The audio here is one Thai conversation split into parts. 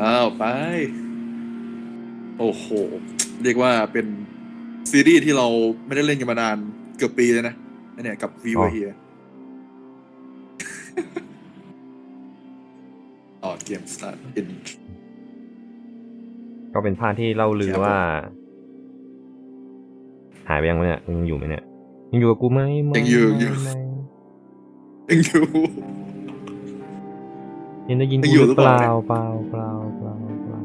อ้าวไป โอ้โห เรียกว่าเป็นซีรีส์ที่เราไม่ได้เล่นกันมานานเกือบปีเลยนะอันเนี่ยกับ v ีอ๋วอเฮียต่อเกมสตาร์ทอินก็เป็นภาคที่เล่าลือครับผมว่า หายไปยังวะเนี่ยยังอยู่ไหมเนี่ยยังอยู่กับกูไหมไม่ยังอยู่ไม่อยู่ ไม่ ยังอยู่ ยังได้ยินยังกูอยู่หหรืรืออเปเปล่าล่าเปล่าเปล่าเปล่าเปล่า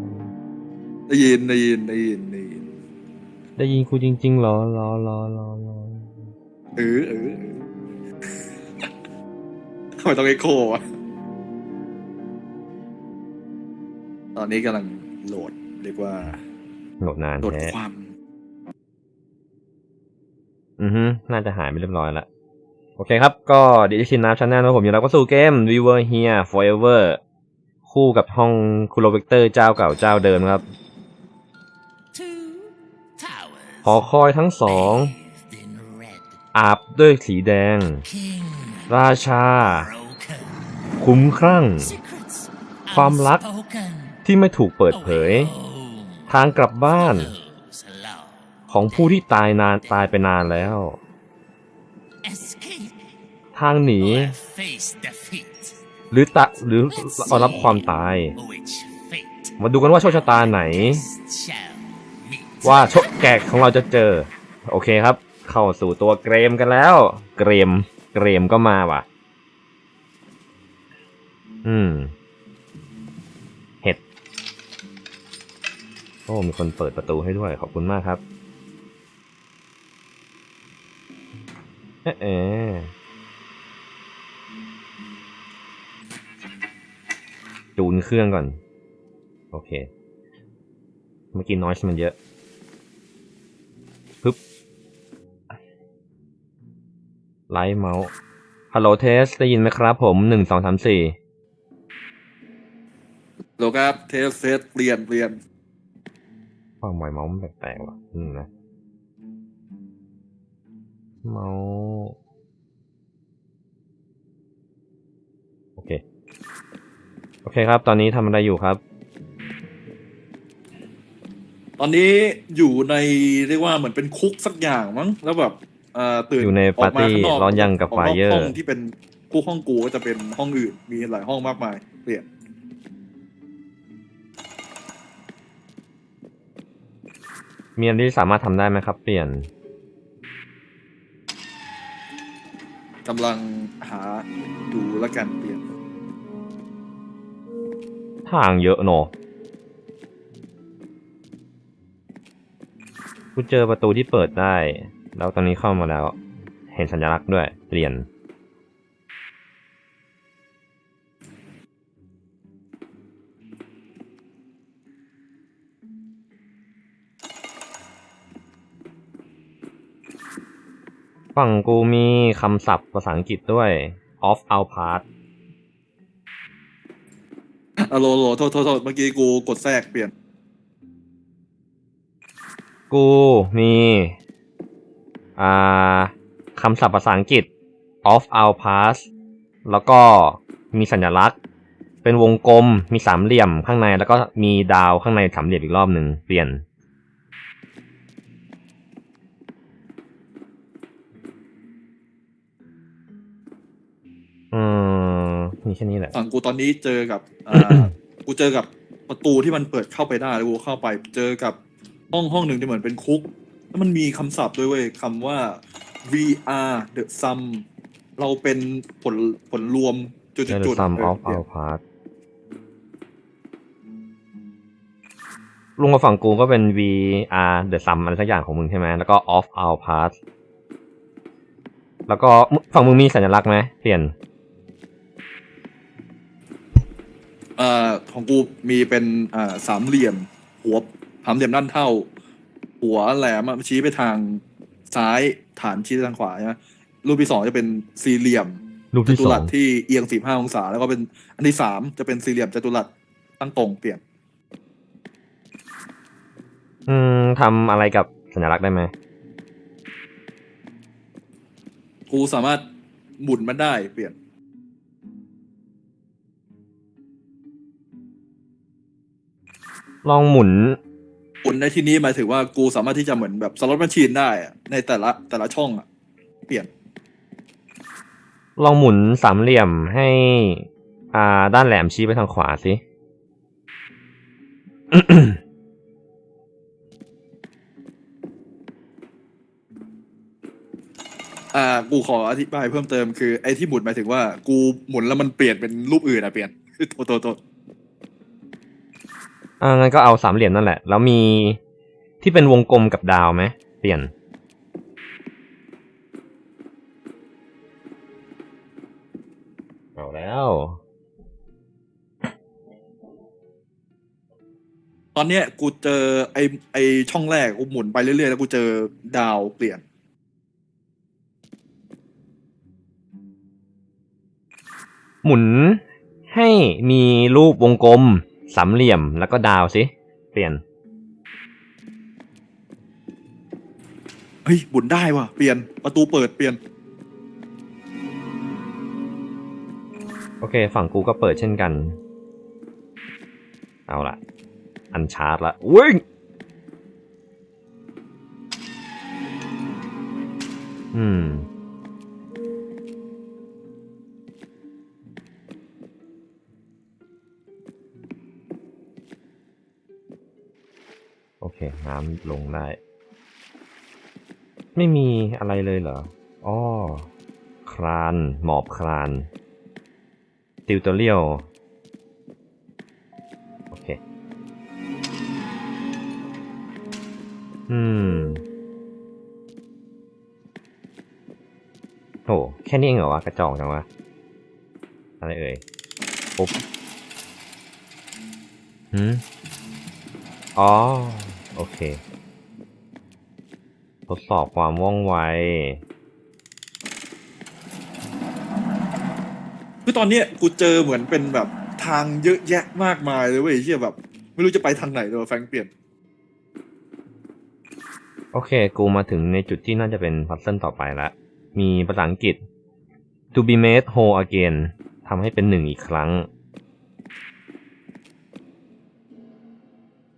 ได้ยินได้ยินได้ยินได้ยินได้ยินกูจริงๆเหรอรอรอรอรอเออเออเออทำไมต้องเอ็กโควะตอนนี้กำลังโหลดเรียกว่าโหลดนานโหลดแท้ความ อือฮึน่าจะหายไปเรียบร้อยแล้วโอ เคครับ ก็ดิจิชินนับชั้นแนนะผมอยู่แล้วก็สู่เกม We Were Here Forever คู่กับห้องคุโรเวกเตอร์เจ้าเก่าเจ้าเดิมครับ หอคอยทั้งสอง อาบด้วยสีแดง ราชา คุ้มครั่ง ความลับ unspoken. ที่ไม่ถูกเปิดเผย ทางกลับบ้าน ของผู้ที่ตายนานตายไปนานแล้ว ทางหนี or face defeat. หรือตะหรือเอารับความตาย Which fate มาดูกันว่าโชคชะตาไหน shall meet? ว่าโชคแกกของเราจะเจอ โอเคครับ เข้าสู่ตัวเกรมกันแล้ว เกรม เกรมก็มาว่ะ อืม เห็ด โอ้ มีคนเปิดประตูให้ด้วย ขอบคุณมากครับ เอ๊ะ จูนเครื่องก่อน โอเค เมื่อกี้น้อยมันเยอะปึ๊บไลท์เมาส์ฮัลโหลเทสได้ยินไหมครับผมหนึ่งสองสามสี่โลครับเทสเซตเปลี่ยนเปลี่ยนความหมายเมาส์มันแปลกๆว่ะอืมนะเมาส์โอเค โอเคครับ ตอนนี้ทำอะไรอยู่ครับ ตอนนี้อยู่ในเรียกว่าเหมือนเป็นคุกสักอย่างมั้งแล้วแบบเอ่อตื่นอยู่ในออกมาปาร์ตี้ข้างนอกร้อนยังกับกนอก Fire ห้องที่เป็นคุกห้องกูก็จะเป็นห้องอื่นมีหลายห้องมากมายเปลี่ยนมีอะไรที่สามารถทำได้ไหมครับ เปลี่ยน กำลังหาดูแล้วกันเปลี่ยน ทางเยอะเนอะกูเจอประตูที่เปิดได้ แล้วตอนนี้เข้ามาแล้ว เห็นสัญลักษณ์ด้วย เปลี่ยน ฝั่งกูมีคำศัพท์ภาษาอังกฤษด้วย off out part อะโลโลโทษโทษโทษเมื่อกี้กูกดแทรกเปลี่ยน กูมี อ่าคำศัพท์ภาษาอังกฤษ off out pass แล้วก็มีสัญลักษณ์ เป็นวงกลมมีสามเหลี่ยมข้างใน แล้วก็มีดาวข้างในสามเหลี่ยมอีกรอบหนึ่งเปลี่ยน อืม มีแค่นี้แหละฝั่งกูตอนนี้เจอกับอ่ากูเจอกับประตูที่มันเปิดเข้าไปได้แล้วกูเข้าไป เจอกับห้องห้องหนึ่งที่เหมือนเป็นคุก แล้วมันมีคำศัพท์ด้วยเว้ยคำว่า VR the sum เราเป็นผลผลรวมจุด The จุด sum of our part ลุงกับฝั่งกูก็เป็น VR the sum อะไรสักอย่างของมึงใช่ไหมแล้วก็ of our part แล้วก็ฝั่งมึงมีสัญลักษณ์ไหมเปลี่ยน อ่าของกูมีเป็นอ่าสามเหลี่ยม หัวสามเหลี่ยมด้านเท่า หัวแหลมอะชี้ไปทางซ้ายฐานชี้ไปทางขวาใช่ไหมรูปที่สองจะเป็นสี่เหลี่ยมรูปจัที่ตุสอรังสที่เอียง45องศา แล้วก็เป็นอันที่สามจะเป็นสี่เหลี่ยมจัตุรัสตั้งตรงเปลี่ยนอืมทำอะไรกับสัญลักษณ์ได้ไหมกูสามารถหมุนมันได้เปลี่ยน ลองหมุนอุ่นในที่นี้หมายถึงว่ากูสามารถที่จะเหมือนแบบสล็อตแมชชีนได้อะในแต่ละแต่ละช่องอะเปลี่ยน ลองหมุนสามเหลี่ยมให้ อ่า ด้านแหลมชี้ไปทางขวาสิ อ่า กูขออธิบายเพิ่มเติมคือไอ้ที่หมุนหมายถึงว่า กูหมุนแล้วมันเปลี่ยนเป็นรูปอื่นอะเปลี่ยนโทษโทษโทษ อ่างั้นก็เอาสามเหลี่ยมนั่นแหละ แล้วมีที่เป็นวงกลมกับดาวไหมเปลี่ยน เอาแล้ว ตอนเนี้ยกูเจอไอ้ไอ้ช่องแรกกูหมุนไปเรื่อยๆแล้วกูเจอดาวเปลี่ยน หมุนให้มีรูปวงกลม สามเหลี่ยมแล้วก็ดาวสิ เปลี่ยน เฮ้ยหมุนได้ว่ะ เปลี่ยนประตูเปิดเปลี่ยน โอเค ฝั่งกูก็เปิดเช่นกัน เอาละอันชาร์จละวิ่งอืมำลงได้ ไม่มีอะไรเลยเหรออ้อคลาน หมอบคลาน ติวตัวเรียว โอเค อืมโอ้แค่นี้เองเหรอวะ กระจอกจังวะ อะไรเอ่ย ปุ๊บ หืมอ๋อ โอเค ทดสอบความว่องไว คือตอนเนี้ยกูเจอเหมือนเป็นแบบทางเยอะแยะมากมายเลยเว้ยเชี่ยแบบ ไม่รู้จะไปทางไหนเลยว่ะแฟรงค์เปลี่ยน โอเค กูมาถึงในจุดที่น่าจะเป็นพัซเซิลต่อไปละ มีภาษาอังกฤษ to be made whole again ทำให้เป็นหนึ่งอีกครั้ง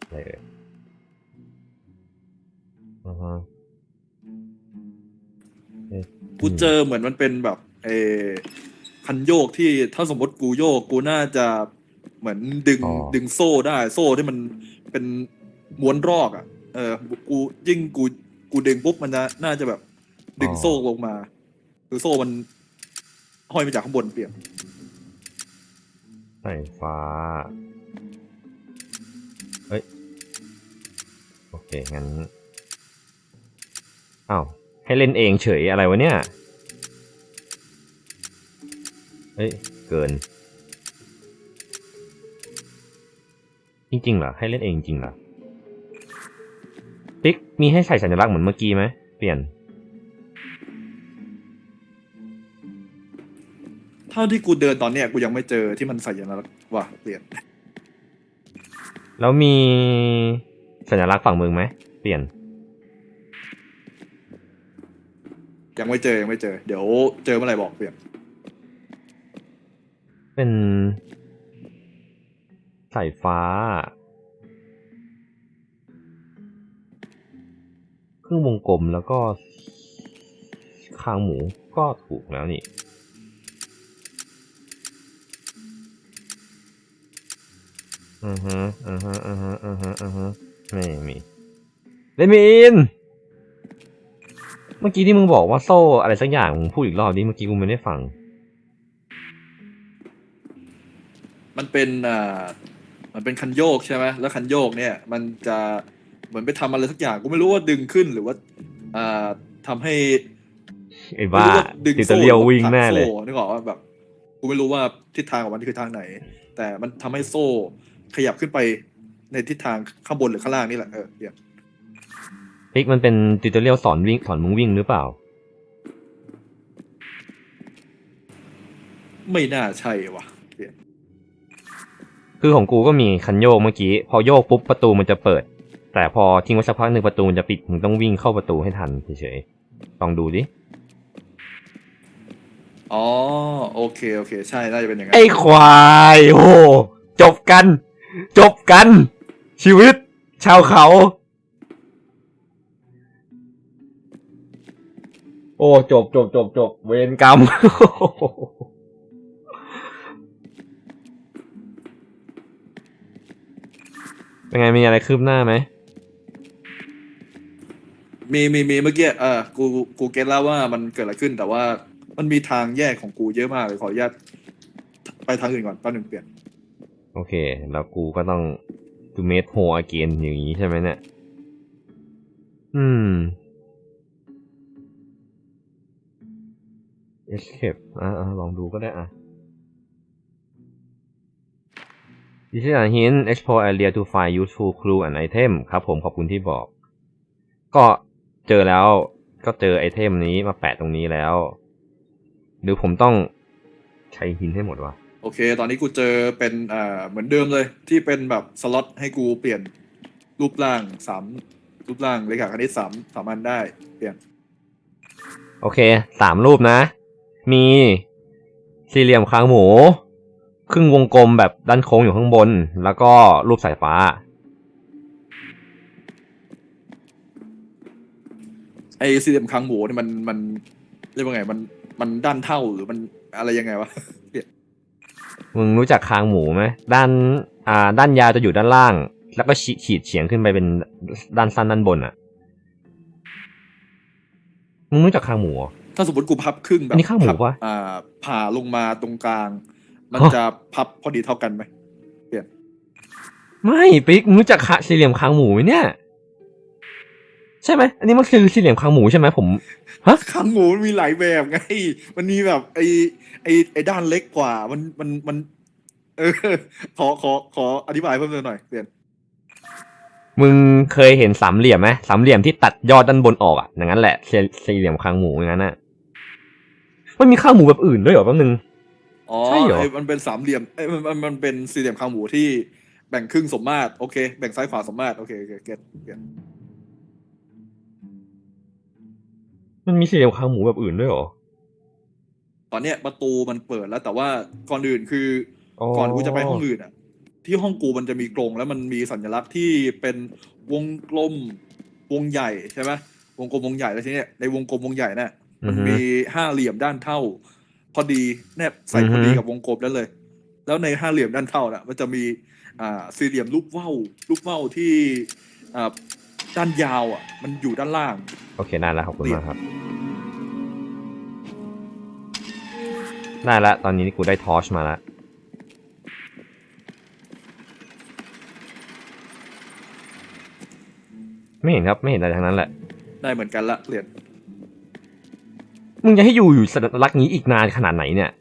อะไรเอ่ย อ่าฮะเอ๊ะกูเจอเหมือนมันเป็นแบบเออคันโยกที่ถ้าสมมติกูโยกกูน่าจะเหมือนดึงอ๋อดึงโซ่ได้ โซ่ที่มันเป็นม้วนรอกอะ เออ กูยิ่งกูกูดึงปุ๊บมันจะน่าจะแบบ ดึงโซ่ลงมาคือโซ่มันห้อยมาจากข้างบนเปลี่ยนสายฟ้า เฮ้ย โอเค งั้น อ้าวให้เล่นเองเฉยอะไรวะเนี่ย เฮ้ย เกิน จริงๆเหรอ ให้เล่นเองจริงเหรอ ติ๊ก มีให้ใส่สัญลักษณ์เหมือนเมื่อกี้ไหม เปลี่ยน เท่าที่กูเดินตอนเนี้ยกูยังไม่เจอที่มันใส่ยันลักษณ์ว่ะเปลี่ยน แล้วมีสัญลักษณ์ฝั่งมึงไหม เปลี่ยน ยังไม่เจอยังไม่เจอ เดี๋ยวเจอเมื่อไหร่บอกเปลี่ยนเป็นสายฟ้า เครึ่องวงกลมแล้วก็คางหมูก็ถูกแล้วนี่อือฮะอือฮะอือฮะอือฮะอือฮะไม่มีเลมิน มื่อกี้ที่มึงบอกว่าโซ่อะไรสักอย่างมึงพูดอีกรอบดิเมื่อกี้กูไม่ได้ฟัง มันเป็นอ่ามันเป็นคันโยกใช่ไหมแล้วคันโยกเนี่ย มันจะเหมือนไปทำอะไรสักอย่างกูไม่รู้ว่าดึงขึ้นหรือว่าอ่าทำให้ไอ้บ้าไม่รู้ว่าดึงติวโซ่เตอร์เรียววิ่งแน่เลยโซ่นึกออกว่าแบบกูไม่รู้ว่าทิศทางของมันคือทางไหน แต่มันทำให้โซ่ขยับขึ้นไปในทิศทางข้างบนหรือข้างล่างนี่แหละเออเดี๋ยว พิกมันเป็นติวเตอร์เรียวสอนวิ่งสอนมึงวิ่งหรือเปล่า ไม่น่าใช่ว่ะเดี๋ยวคือของกูก็มีคันโยกเมื่อกี้ พอโยกปุ๊บประตูมันจะเปิด แต่พอทิ้งไว้สักพักหนึ่งประตูมันจะปิดมึงต้องวิ่งเข้าประตูให้ทันเฉยๆลองดูดิอ๋อโอเคโอเค ใช่น่าจะเป็นอย่างนั้นไอ้ควายโอ้โหจบกัน จบกัน ชีวิต ชาวเขา โอ้จบจบจบจบเวรกรรม เป็นไงมีอะไรคืบหน้าไหม มีมีมีเมื่อกี้เออกูกูเก็ตแล้วว่ามันเกิดอะไรขึ้น แต่ว่ามันมีทางแยกของกูเยอะมากเลยขออนุญาตไปทางอื่นก่อนแป๊บหนึ่งเปลี่ยน โอเค แล้วกูก็ต้อง to make whole again อย่างนี้ใช่ไหมเนี่ย อืม escape อ่าลองดูก็ได้อะ This is a hint explore area to find useful clue and item ครับผมขอบคุณที่บอก ก็เจอแล้วก็เจอไอเทมนี้มาแปะตรงนี้แล้ว หรือผมต้องใช้หินให้หมดวะโอเค ตอนนี้กูเจอเป็นอ่าเหมือนเดิมเลย ที่เป็นแบบสล็อตให้กูเปลี่ยนรูปร่างสามรูปร่างเลขาคณิตสามสามอันได้ เปลี่ยน โอเคสามรูปนะ มีสี่เหลี่ยมคางหมู ครึ่งวงกลมแบบด้านโค้งอยู่ข้างบน แล้วก็รูปสายฟ้า ไอ้สี่เหลี่ยมคางหมูเนี่ยมันมันเรียกว่าไงมันมันด้านเท่าหรือมันอะไรยังไงวะเปลี่ยนมึงรู้จักคางหมูไหมด้านอ่าด้านยาวจะอยู่ด้านล่าง แล้วก็ฉีขีดเฉียงขึ้นไปเป็นด้านสั้นด้านบนอะมึงรู้จักคางหมูเหรอ ถ้าสมมติกูพับครึ่งแบอับนนี้ข้างหมูพับปะ อ่า ผ่าลงมาตรงกลาง มันฮะจะพับพอดีเท่ากันไหมไม่ปิ๊กมึงรู้จักคาสี่เหลี่ยมคางหมูไหมเนี่ย ใช่ไหมอันนี้มันคือสี่เหลี่ยมคางหมูใช่ไหมผมคางหมูมันมีหลายแบบไง มันมีแบบไอ้ไอ้ไอ้ด้านเล็กกว่า มันมันมัน เออ ขอขอขออธิบายเพิ่มเติมหน่อยเปลี่ยนมึงเคยเห็นสามเหลี่ยมไหมสามเหลี่ยมที่ตัดยอดด้านบนออกอะอย่างนั้นแหละสี่สี่เหลี่ยมคางหมูอย่างนั้นน่ะ มันมีข้างหมูแบบอื่นด้วยเหรอแป๊บนึง อ๋อใช่เหรอ ไอ้มันเป็นสามเหลี่ยมเอ้ยมันมันมันเป็นสี่เหลี่ยมคางหมูที่แบ่งครึ่งสมมาตรโอเคแบ่งซ้ายขวาสมมาตรโอเคโอเคเก็ตเก็ตมันมีสี่เหลี่ยมคางหมูแบบอื่นด้วยเหรอตอนเนี้ยประตูมันเปิดแล้ว แต่ว่าก่อนอื่นคือก่อนกูจะไปห้องอื่นอะ ที่ห้องกูมันจะมีกรงแล้วมันมีสัญลักษณ์ที่เป็นวงกลมวงใหญ่ใช่ไหมวงกลมวงใหญ่แล้วทีเนี้ยในวงกลมวงใหญ่น่ะอื มัอนฮึมีห้าเหลี่ยมด้านเท่า พอดีแนบใส่พอดีอือฮึกับวงกลมนั้นเลย แล้วในห้าเหลี่ยมด้านเท่าน่ะ มันจะมีอ่าสี่เหลี่ยมรูปว่าวรูปว่าวที่อ่าด้านยาวอะ มันอยู่ด้านล่าง โอเคได้แล้วขอบคุณมากครับ ได้แล้วตอนนี้กูได้ทอชมาแล้วไม่เห็นครับ ไม่เห็นอะไรทั้งนั้นแหละ ได้เหมือนกันละเหรียญ มึงจะให้อยู่อยู่สัญลักษณ์นี้อีกนานขนาดไหนเนี่ย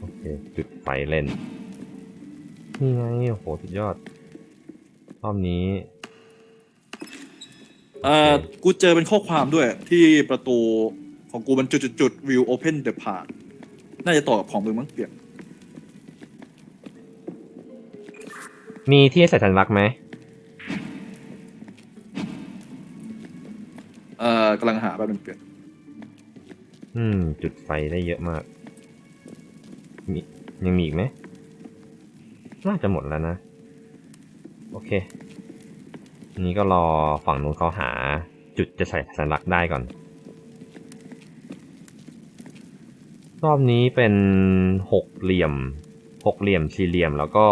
โอเคจุดไฟเล่น นี่ไงโอ้โหสุดยอดรอบนี้อ่ากูเจอเป็นข้อความด้วยที่ประตูของกูมันจุดจุดจุด will open the path น่าจะต่อกับของมึงมั้งเปลี่ยนมีที่ให้ใส่สัญลักษณ์ไหม กำลังหาแบบนึงเปลี่ยนอืม จุดไฟได้เยอะมาก มียังมีอีกไหมน่าจะหมดแล้วนะ โอเค นี้ก็รอฝั่งนู้นเขาหา จุดจะใส่สัญลักษณ์ได้ก่อน รอบนี้เป็นหกเหลี่ยม หกเหลี่ยมสี่เหลี่ยมแล้วก็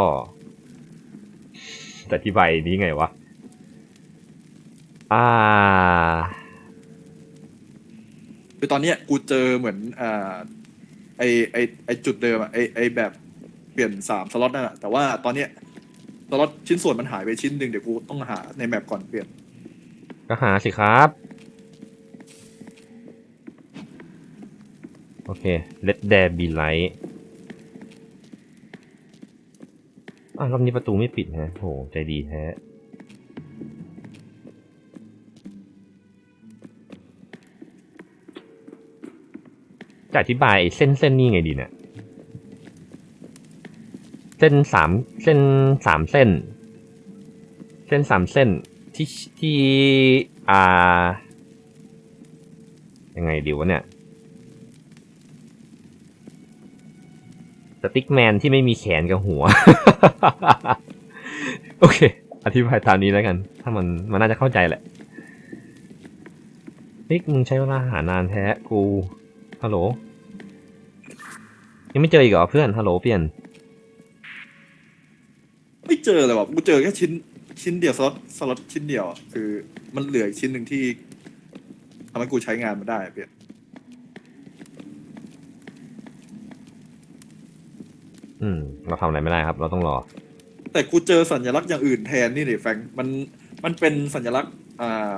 จะอธิบายนี้ไงวะ อ่า คือตอนเนี้ยกูเจอเหมือนอ่าไอไอไอจุดเดิมอะไอไอแบบเปลี่ยนสามสล็อตนั่นแหละแต่ว่าตอนเนี้ยสล็อตชิ้นส่วนมันหายไปชิ้นหนึ่งเดี๋ยวกูต้องหาในแมปก่อนเปลี่ยน ก็หาสิครับ โอเค let there be light อะรอบนี้ประตูไม่ปิดฮะโห ใจดีแท้ จะอธิบายเส้นเส้นนี่ไงดีเนี่ย เส้นสามเส้นสามเส้น เส้นสามเส้นที่ที่อ่ายังไงดีวะเนี่ยสติ๊กแมนที่ไม่มีแขนกับหัว โอเค อธิบายตามนี้แล้วกัน ถ้ามันมันน่าจะเข้าใจแหละนิกมึงใช้เวลาหานานแท้กู ฮัลโหล ยังไม่เจออีกเหรอเพื่อน ฮัลโหลเปลี่ยน ไม่เจอเลยว่ะกูเจอแค่ชิ้นชิ้นเดียวสล็อตสล็อตชิ้นเดียวอะคือมันเหลืออีกชิ้นหนึ่งที่ทำให้กูใช้งานมันได้อะเปลี่ยนอืม เราทำอะไรไม่ได้ครับ เราต้องรอ แต่กูเจอสัญลักษณ์อย่างอื่นแทนนี่ดิแฟรงค์มันมันเป็นสัญลักษณ์อ่า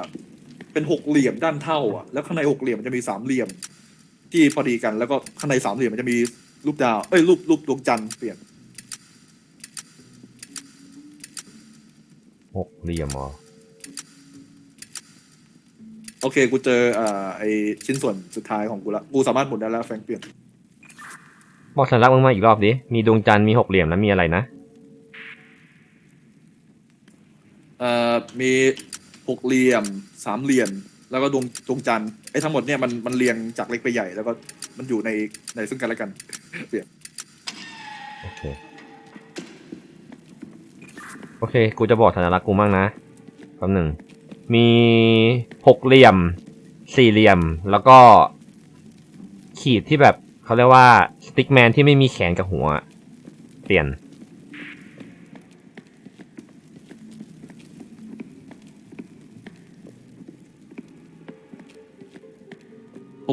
เป็นหกเหลี่ยมด้านเท่าอะแล้วข้างในหกเหลี่ยมมันจะมีสามเหลี่ยม ที่พอดีกัน แล้วก็ข้างในสามเหลี่ยมมันจะมีรูปดาวเอ้ยรูปรูปดวงจันทร์เปลี่ยนหกเหลี่ยมเหรอโอเค กูเจออ่าไอชิ้นส่วนสุดท้ายของกูละกูสามารถหมุนได้แล้วแฟรงค์เปลี่ยนบอกสัญลักษณ์มึงมาอีกรอบดิ มีดวงจันทร์มีหกเหลี่ยมแล้วมีอะไรนะ เอ่อมีหกเหลี่ยมสามเหลี่ยม แล้วก็ดวงดวงจันทร์ไอ้ทั้งหมดเนี่ยมันมันเรียงจากเล็กไปใหญ่ แล้วก็มันอยู่ในในซึ่งกันและกันเปลี่ยนโอเค โอเค กูจะบอกสัญลักษณ์กูมั่งนะแป๊บหนึ่ง มีหกเหลี่ยม สี่เหลี่ยม แล้วก็ ขีดที่แบบเขาเรียกว่าสติ๊กแมนที่ไม่มีแขนกับหัว เปลี่ยน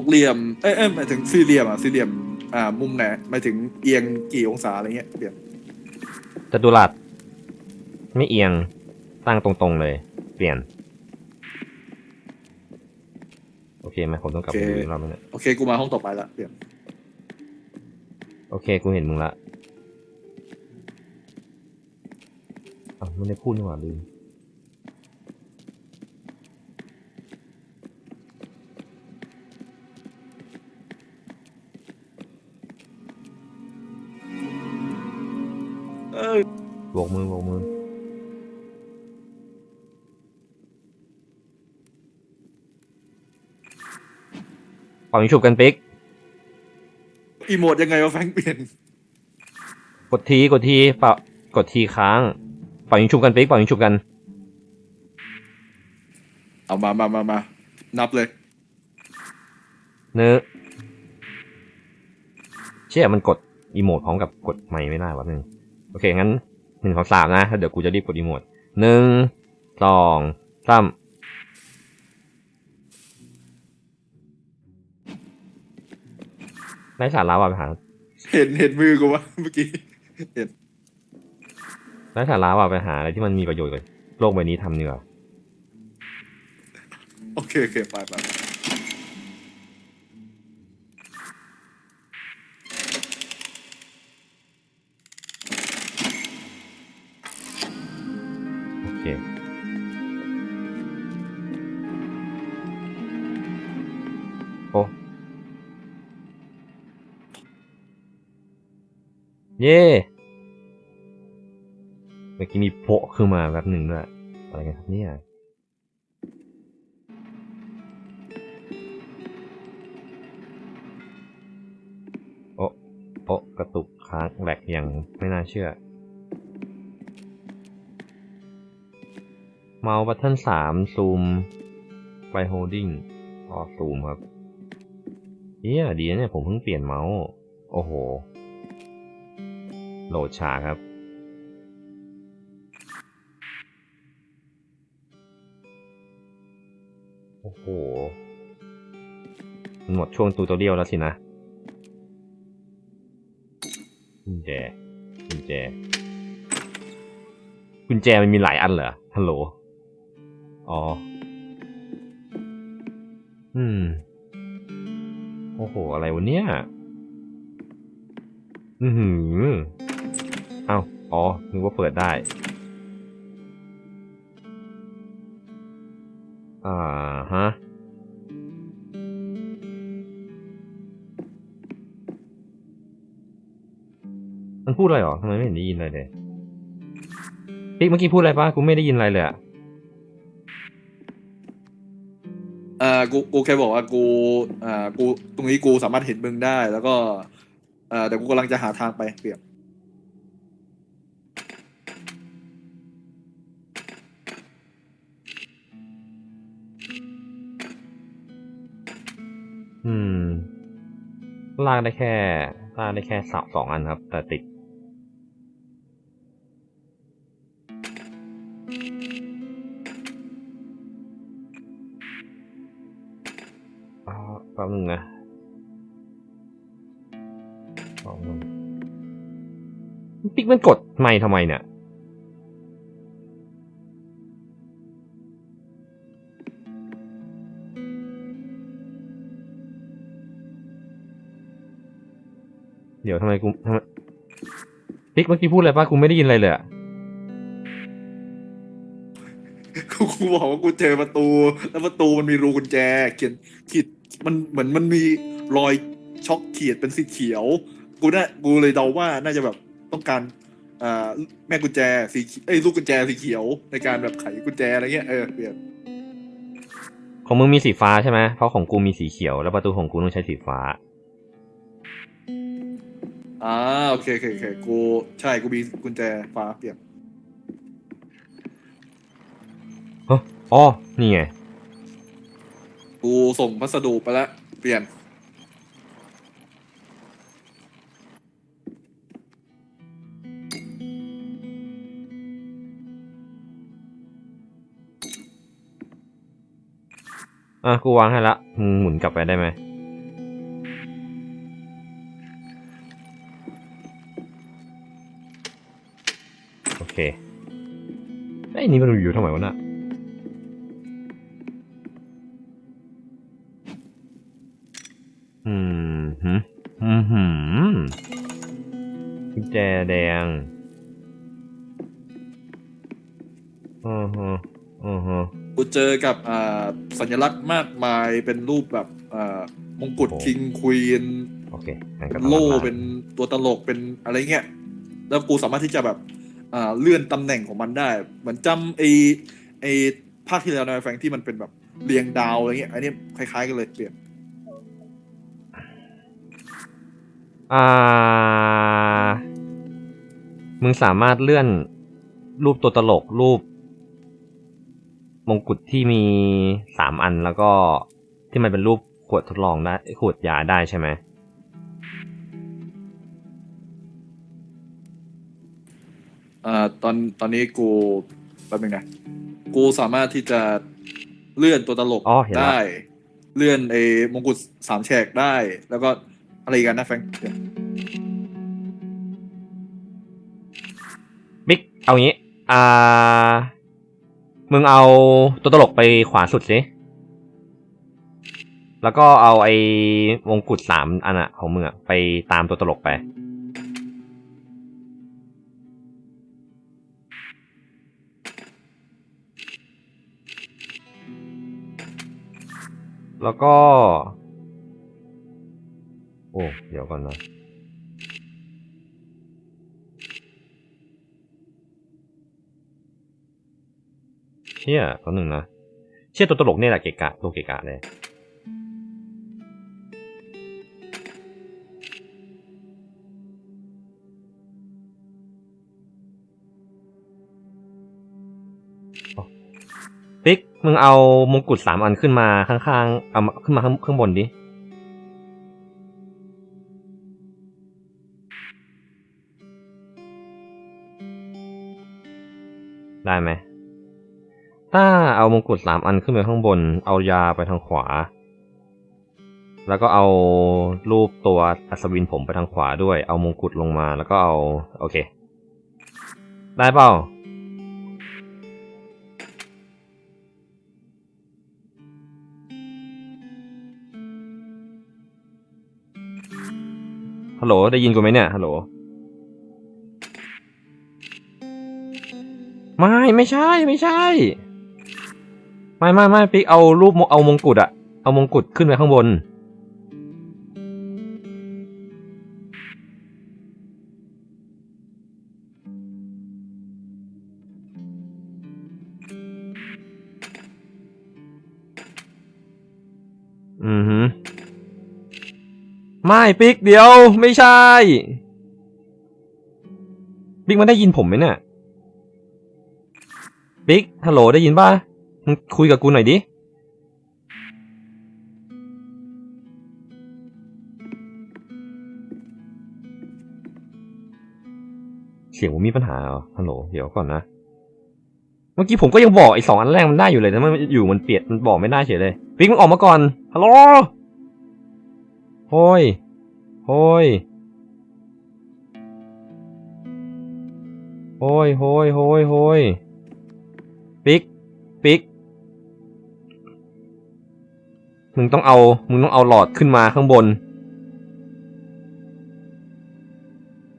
กเหลี่ยม เอ้ยเอ้ยหมายถึงสี่เหลี่ยมอะสี่เหลี่ยม อ่า มุมไหนหมายถึงเอียงกี่องศาอะไรเงี้ยเปลี่ยนจัตุรัสไม่เอียงตั้งตรงๆเลย เปลี่ยน โอเคไหมผมต้องกลับไปดูอีกรอบนึงเนี่ยโอเค กูมาห้องต่อไปละเปลี่ยนโอเค กูเห็นมึงละอ้าวไม่ได้พูดนี่หว่าลืม อ้ยโบกมือโบกมือปล่อยฉุบกันปิ๊ก อีโมดยังไงวะแฟรงค์เปลี่ยนกดทีกดทีเปล่ากดทีค้างปล่อยฉุบกันปิ๊กปล่อยฉุบกัน เอามามามามานับเลย เนื้อเชี่ยมันกดอีโมดพร้อมกับกดไม่ไม่ได้วะหนึ่งโอเค งั้น หนึ่งสองสามนะแล้วเดี๋ยวกูจะรีบกดอีโมดหนึ่งสองสามไร้สาระว่ะไปหาเห็นเห็นมือกูวะเมื่อกี้ไร้สาระว่ะไปหาอะไรที่มันมีประโยชน์กับโลกใบนี้ทำเนีกว่ยโอเคโอเคไปไป เย่เมื่อกี้มีโปะขึ้นมาแบบหนึ่งด้วยอะไรกันครับเนี่ยโอะโอะกระตุกค้างแหลกอย่างไม่น่าเชื่อ เมาส์บัตเทิลสามซูม ไปโฮดดิ้งออซูมครับเฮียดีนะเนี่ยผมเพิ่งเปลี่ยนเมาส์ โอ้โห โหลดช้าครับ โอ้โหมันหมดช่วงตูตอเรียลแล้วสินะกุญแจกุญแจกุญแจมันมีหลายอันเหรอ ฮัลโหล อ๋อ อืม โอ้โห อะไรวะเนี่ย อือหือ อ้าอ๋อนึกว่าเปิดได้ อ่าฮะ มันพูดอะไรหรอทำไมไม่เห็นได้ยินอะไรเลยปิ๊กเมื่อกี้พูดอะไรปะกูไม่ได้ยินอะไรเลยอะเอ่ากูกูแค่บอกว่ากูเอ่ากูตรงนี้กูสามารถเห็นมึงได้ แล้วก็เอ่อเดี๋ยวกูกำลังจะหาทางไปเปรียบ ลากได้แค่ลากได้แค่สองสองอันครับ แต่ติดอ่าแป๊บนึงนะสองมันปิ๊กมันกดไม่ทำไมเนี่ย เดี๋ยวทำไมกูทำไมปิ๊กเมื่อกี้พูดอะไรป่ะกูไม่ได้ยินอะไรเลยอะกูกูบอกว่ากูเจอประตู แล้วประตูมันมีรูกุญแจ เขียนขีดมันเหมือนมันมีรอยช็อกขีดเป็นสีเขียว กูน่ะกูเลยเดาว่าน่าจะแบบต้องการอ่าแม่กุญแจสีเขีเอ้ยลูกกุญแจสีเขียวในการแบบไขกุญแจอะไรเงี้ยเออเปลี่ยนของมึงมีสีฟ้าใช่ไหมเพราะของกูมีสีเขียว แล้วประตูของกูต้องใช้สีฟ้า อ่าโอเคโอเคโอเคกูใช่กูมีกุญแจฟ้าเปลี่ยนอ๋อ นี่ไง กูส่งพัสดุไปแล้วเปลี่ยน อะ กูวางให้ละ มึงหมุนกลับไปได้ไหม เคไอ้ยนี่มันอยู่ทำไมวะน่ะอืมหืมอืมหืมกุญแจแดงอือฮะอือฮะกูเจอกับอ่าสัญลักษณ์มากมายเป็นรูปแบบอ่ามงกุฎโอ้คิงควีนโอเคงั้นก็เป็นต้องโล่รับเป็นตัวตลกเป็นอะไรเงี้ย แล้วกูสามารถที่จะแบบ อ่าเลื่อนตำแหน่งของมันได้ เหมือนจำไอไอภาคที่แล้วนะแฟรงค์ที่มันเป็นแบบเรียงดาวอะไรเงี้ยอันนี้คล้ายๆกันเลยเปลี่ยนอ่า มึงสามารถเลื่อนรูปตัวตลกรูป มงกุฎที่มีสามอันแล้วก็ที่มันเป็นรูปขวดทดลองได้ขวดยาได้ใช่ไหม อ่าตอนตอนนี้กูแป๊บนึงนะกูสามารถที่จะเลื่อนตัวตลกอ๋อเห็นละ ได้ เลื่อนไอ้มงกุฎสามแฉกได้ แล้วก็อะไรอีกันนะแฟรงค์บิ๊กเอางี้ อ่า มึงเอาตัวตลกไปขวาสุดสิ แล้วก็เอาไอ้มงกุฎสามอันอะของมึงอะไปตามตัวตลกไป แล้วก็ โอ้ เดี๋ยวก่อนนะ เชี่ยตัวหนึ่งนะ เชี่ยตัวตลกเนี่ยแหละเกะกะตัวเกะกะเลย ปิ๊กมึงเอามงกุฎสามอันขึ้นมาข้างๆ เอามาขึ้นมาข้างข้างบนดิ ได้ไหม ถ้าเอามงกุฎสามอันขึ้นไปข้างบน เอายาไปทางขวา แล้วก็เอารูปตัวอัศวินผมไปทางขวาด้วย เอามงกุฎลงมา แล้วก็เอา โอเค ได้เปล่า ฮัลโหล ได้ยินกูไหมเนี่ย ฮัลโหล ไม่ ไม่ใช่ ไม่ใช่ ไม่ไม่ไม่ปิ๊กเอารูปเอามงกุฎอะเอามงกุฎขึ้นไปข้างบน ไม่ปิ๊กเดี๋ยวไม่ใช่ปิ๊กมันได้ยินผมไหมเนี่ยปิ๊กฮัลโหลได้ยินป่ะมึงคุยกับกูหน่อยดิเสียงผมมีปัญหาเหรอฮัลโหลเดี๋ยวก่อนนะเมื่อกี้ผมก็ยังบอกไอ้สองอันแรกมันได้อยู่เลยนะมันอยู่มันเปียนมันบอกไม่ได้เฉยเลยปิ๊กมึงออกมาก่อนฮัลโหลโฮ้ย โอ้ย โอ้ยโอ้ยโอ้ยโอ้ยปิ๊กปิ๊กมึงต้องเอา มึงต้องเอาหลอดขึ้นมาข้างบน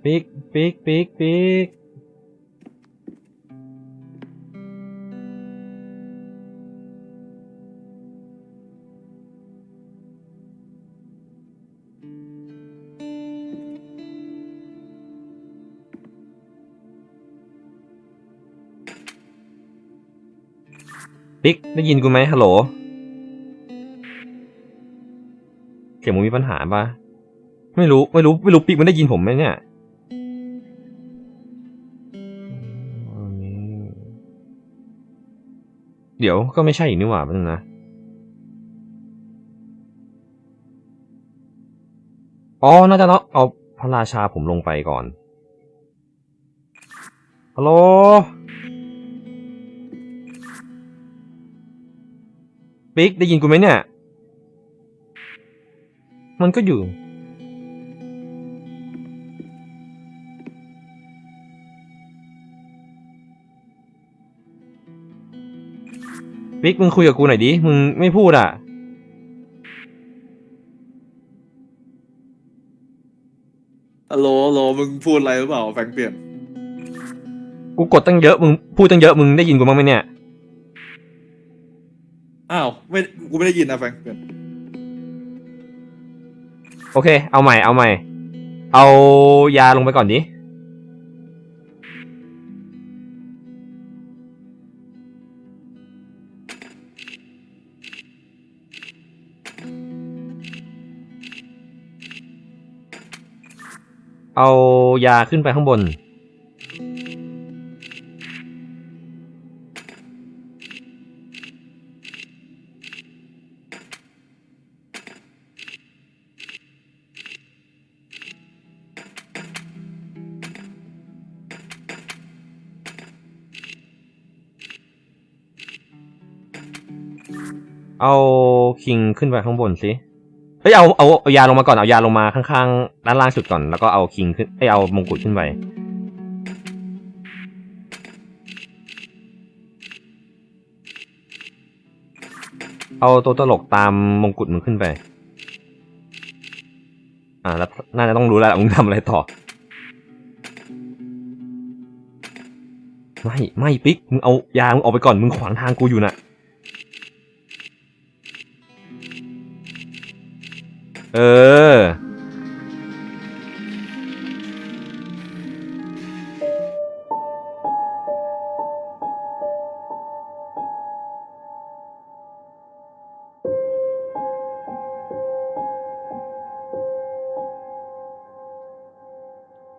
ปิ๊กปิ๊กปิ๊กปิ๊ก ปิ๊กได้ยินกูไหมฮัลโหลเสียงมึงมีปัญหาปะไม่รู้ไม่รู้ไม่รู้ปิ๊กมันได้ยินผมไหมเนี่ยเดี๋ยวก็ไม่ใช่อีกนี่หว่าแป๊บนึงนะ อ๋อ น่าจะต้องเอาพระราชาผมลงไปก่อน ฮัลโหล ปิ๊กได้ยินกูไหมเนี่ย มันก็อยู่ ปิ๊กมึงคุยกับกูหน่อยดิ มึงไม่พูดอะ ฮัลโหลฮัลโหลมึงพูดอะไรหรือเปล่าแฟงเปลี่ยน กูกดตั้งเยอะ มึงพูดตั้งเยอะ มึงได้ยินกูบ้างไหมเนี่ย อ้าวไม่กูไม่ได้ยินนะแฟงเปลี่ยนโอเค เอาใหม่ เอาใหม่ เอายาลงไปก่อนดิ เอายาขึ้นไปข้างบน เอาคิงขึ้นไปข้างบนสิเฮ้ยเอาเอาเอายาลงมาก่อนเอายาลงมาข้างๆด้านล่างสุดก่อนแล้วก็เอาคิงขึ้นเอ้ยเอามงกุฎขึ้นไปเอาตัวตลกตามมงกุฎมึงขึ้นไป อ่าแล้วน่าจะต้องรู้แล้วล่ะมึงทำอะไรต่อ ไม่ ไม่ ปิ๊ก มึงเอายา มึงออกไปก่อน มึงขวางทางกูอยู่น่ะ 呃。